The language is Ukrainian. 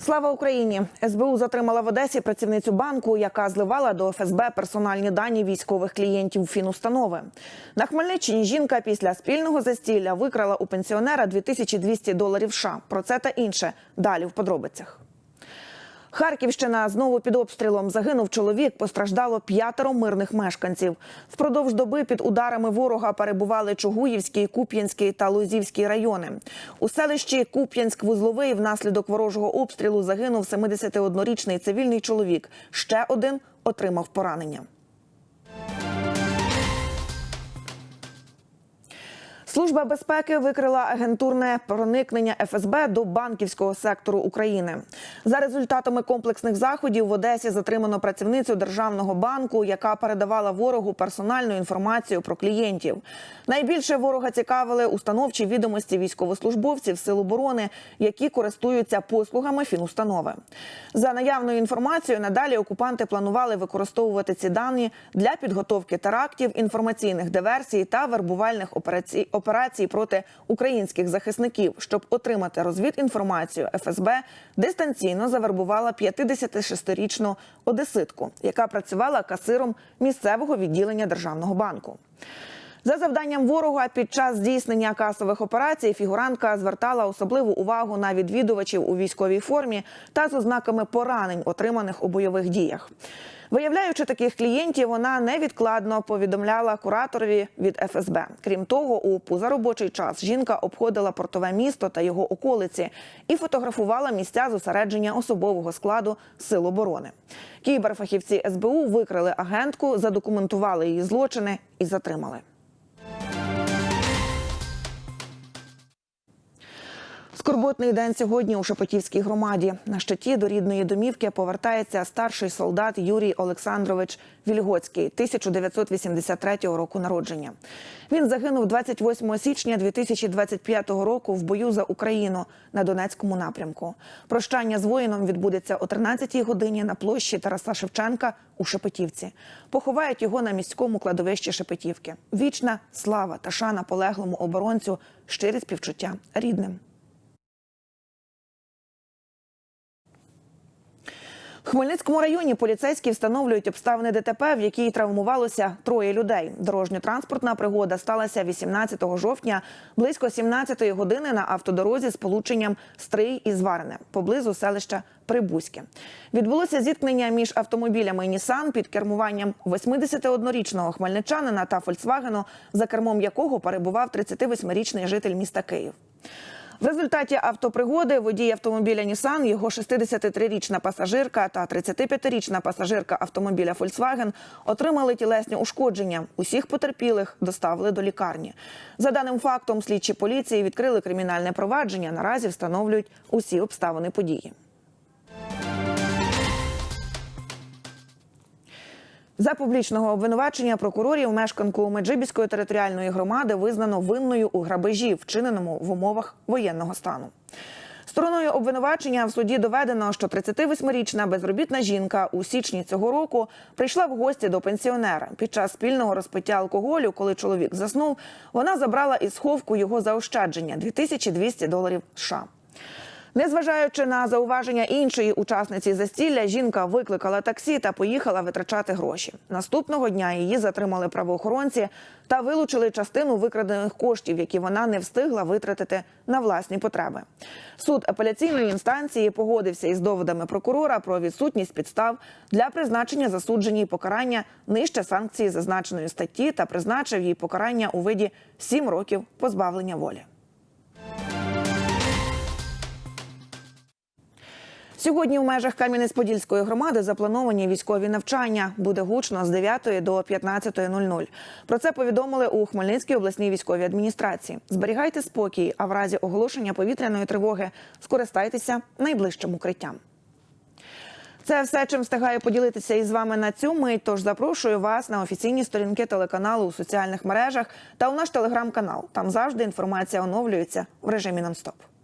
Слава Україні! СБУ затримала в Одесі працівницю банку, яка зливала до ФСБ персональні дані військових клієнтів фінустанови. На Хмельниччині жінка після спільного застілля викрала у пенсіонера 2200 доларів США. Про це та інше далі в подробицях. Харківщина знову під обстрілом загинув чоловік. Постраждало п'ятеро мирних мешканців. Впродовж доби під ударами ворога перебували Чугуївський, Куп'янський та Лозівський райони. У селищі Куп'янськ-Вузловий внаслідок ворожого обстрілу загинув 71-річний цивільний чоловік. Ще один отримав поранення. Служба безпеки викрила агентурне проникнення ФСБ до банківського сектору України. За результатами комплексних заходів в Одесі затримано працівницю державного банку, яка передавала ворогу персональну інформацію про клієнтів. Найбільше ворога цікавили установчі відомості військовослужбовців Сил оборони, які користуються послугами фінустанови. За наявною інформацією, надалі окупанти планували використовувати ці дані для підготовки терактів, інформаційних диверсій та вербувальних операцій операцій проти українських захисників, щоб отримати розвідінформацію, ФСБ дистанційно завербувала 56-річну одеситку, яка працювала касиром місцевого відділення державного банку. За завданням ворога під час здійснення касових операцій фігурантка звертала особливу увагу на відвідувачів у військовій формі та з ознаками поранень, отриманих у бойових діях. Виявляючи таких клієнтів, вона невідкладно повідомляла кураторові від ФСБ. Крім того, у позаробочий час жінка обходила портове місто та його околиці і фотографувала місця зосередження особового складу сил оборони. Кіберфахівці СБУ викрили агентку, задокументували її злочини і затримали. Скорботний день сьогодні у Шепетівській громаді. На щиті до рідної домівки повертається старший солдат Юрій Олександрович Вільгоцький, 1983 року народження. Він загинув 28 січня 2025 року в бою за Україну на Донецькому напрямку. Прощання з воїном відбудеться о 13-й годині на площі Тараса Шевченка у Шепетівці. Поховають його на міському кладовищі Шепетівки. Вічна слава та шана полеглому оборонцю, щирі співчуття рідним. Хмельницькому районі поліцейські встановлюють обставини ДТП, в якій травмувалося троє людей. Дорожньо-транспортна пригода сталася 18 жовтня близько 17-ї години на автодорозі з полученням Стрий і Зварене поблизу селища Прибузьке. Відбулося зіткнення між автомобілями Нісан під кермуванням 81-річного хмельничанина та Фольксвагену, за кермом якого перебував 38-річний житель міста Київ. В результаті автопригоди водій автомобіля Нісан, його 63-річна пасажирка та 35-річна пасажирка автомобіля Volkswagen отримали тілесні ушкодження. Усіх потерпілих доставили до лікарні. За даним фактом, слідчі поліції відкрили кримінальне провадження. Наразі встановлюють усі обставини події. За публічного обвинувачення прокурорів мешканку Меджибіської територіальної громади визнано винною у грабежі, вчиненому в умовах воєнного стану. Стороною обвинувачення в суді доведено, що 38-річна безробітна жінка у січні цього року прийшла в гості до пенсіонера. Під час спільного розпиття алкоголю, коли чоловік заснув, вона забрала із сховку його заощадження 2200 доларів США. Незважаючи на зауваження іншої учасниці застілля, жінка викликала таксі та поїхала витрачати гроші. Наступного дня її затримали правоохоронці та вилучили частину викрадених коштів, які вона не встигла витратити на власні потреби. Суд апеляційної інстанції погодився із доводами прокурора про відсутність підстав для призначення засудженій покарання нижче санкції зазначеної статті та призначив їй покарання у виді 7 років позбавлення волі. Сьогодні в межах Кам'янець-Подільської громади заплановані військові навчання. Буде гучно з 9 до 15.00. Про це повідомили у Хмельницькій обласній військовій адміністрації. Зберігайте спокій, а в разі оголошення повітряної тривоги скористайтеся найближчим укриттям. Це все, чим встигаю поділитися із вами на цю мить. Тож запрошую вас на офіційні сторінки телеканалу у соціальних мережах та у наш телеграм-канал. Там завжди інформація оновлюється в режимі нон-стоп.